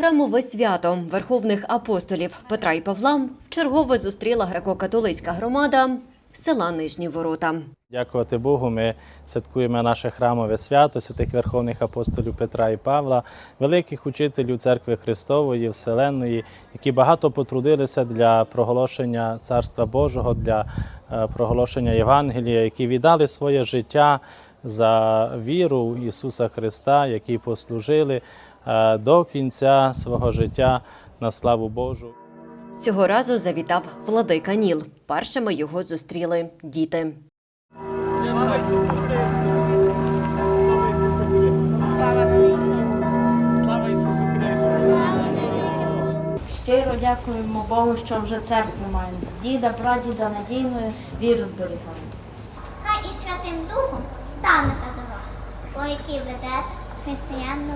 Храмове свято верховних апостолів Петра і Павла вчергове зустріла греко-католицька громада села Нижні Ворота. Дякувати Богу, ми святкуємо наше храмове свято святих Верховних апостолів Петра і Павла, великих учителів Церкви Христової, Вселенної, які багато потрудилися для проголошення Царства Божого, для е, проголошення Євангелія, які віддали своє життя за віру Ісуса Христа, які послужили до кінця свого життя на славу Божу. Цього разу завітав владика Ніл. Першими його зустріли діти. Слава Ісусу Христу! Слава Ісусу Христу! Слава Ісусу Христу! Щиро дякуємо Богу, що вже церкву маємо. З діда, прадіда надійною віру зберігаємо. Хай і Святим Духом стане та дорога, по якій веде християн до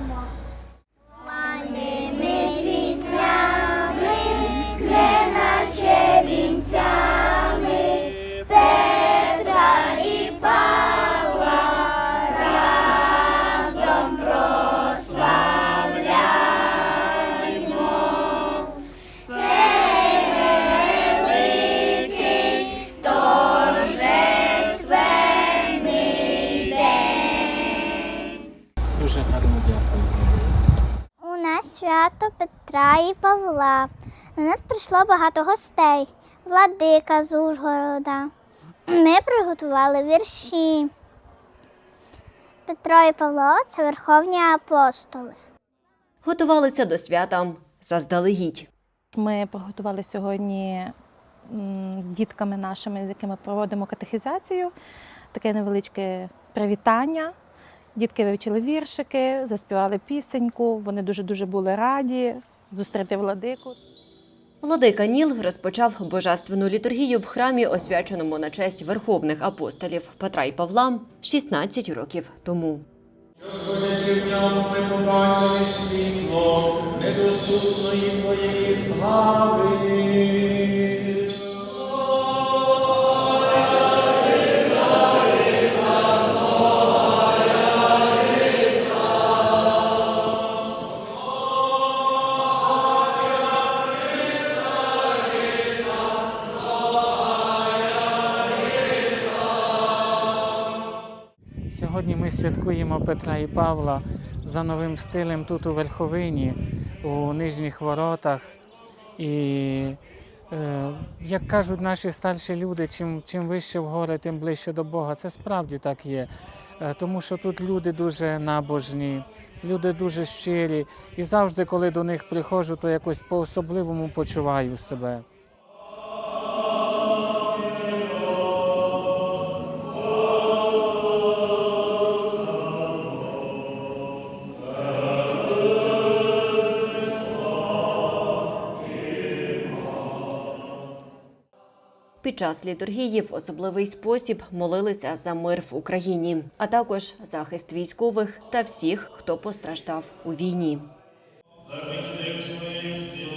Петра і Павла. До нас прийшло багато гостей. Владика з Ужгорода. Ми приготували вірші. Петро і Павло це верховні апостоли. Готувалися до свята заздалегідь. Ми приготували сьогодні з дітками нашими, з якими проводимо катехізацію, таке невеличке привітання. Дітки вивчили віршики, заспівали пісеньку. Вони дуже дуже були раді зустріти владику. Владика Ніл розпочав божественну літургію в храмі, освяченому на честь верховних апостолів Петра і Павла 16 років тому. Будучи в ньому ми побачили світло недоступної твоєї слави. Сьогодні ми святкуємо Петра і Павла за новим стилем тут у Верховині, у нижніх воротах. І е, як кажуть наші старші люди, чим, чим вище в гори, тим ближче до Бога. Це справді так є. Е, тому що тут люди дуже набожні, люди дуже щирі. І завжди, коли до них приходжу, то якось по-особливому почуваю себе. Під час літургії в особливий спосіб молилися за мир в Україні, а також захист військових та всіх, хто постраждав у війні. Захисти своєю силою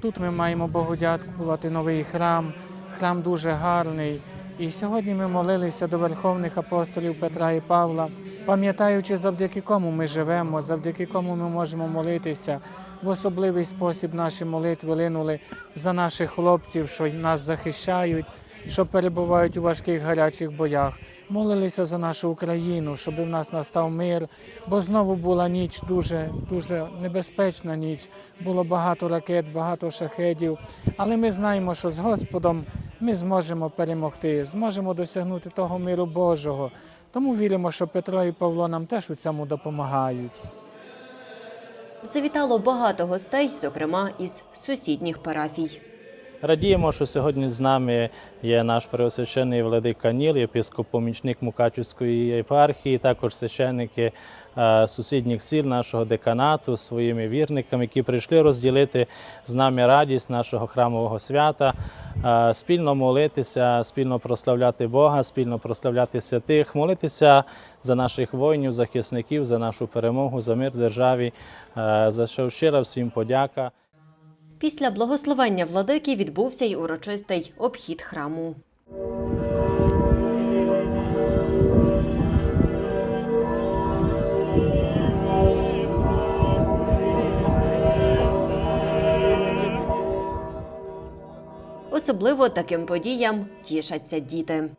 Тут ми маємо Богу дякувати новий храм. Храм дуже гарний. І сьогодні ми молилися до верховних апостолів Петра і Павла, пам'ятаючи, завдяки кому ми живемо, завдяки кому ми можемо молитися. В особливий спосіб наші молитви линули за наших хлопців, що нас захищають, що перебувають у важких гарячих боях. Молилися за нашу Україну, щоб в нас настав мир, бо знову була ніч дуже, дуже небезпечна ніч. Було багато ракет, багато шахедів. Але ми знаємо, що з Господом ми зможемо перемогти, зможемо досягнути того миру Божого, Тому віримо, що Петро і Павло нам теж у цьому допомагають. Завітало багато гостей, зокрема із сусідніх парафій. Радіємо, що сьогодні з нами є наш преосвящений владика Ніл, єпископ-помічник Мукачівської єпархії, також священники е, сусідніх сіл нашого деканату, своїми вірниками, які прийшли розділити з нами радість нашого храмового свята, е, спільно молитися, спільно прославляти Бога, спільно прославляти святих, молитися за наших воїнів, захисників, за нашу перемогу, за мир державі, е, за що щира всім подяка. Після благословення владики відбувся й урочистий обхід храму. Особливо таким подіям тішаться діти.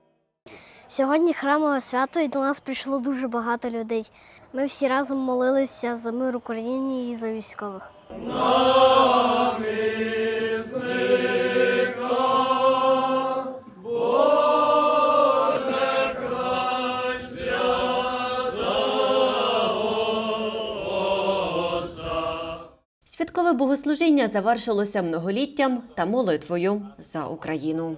Сьогодні храмове свято і до нас прийшло дуже багато людей. Ми всі разом молилися за мир Україні і за військових. Святкове богослужіння завершилося многоліттям та молитвою за Україну.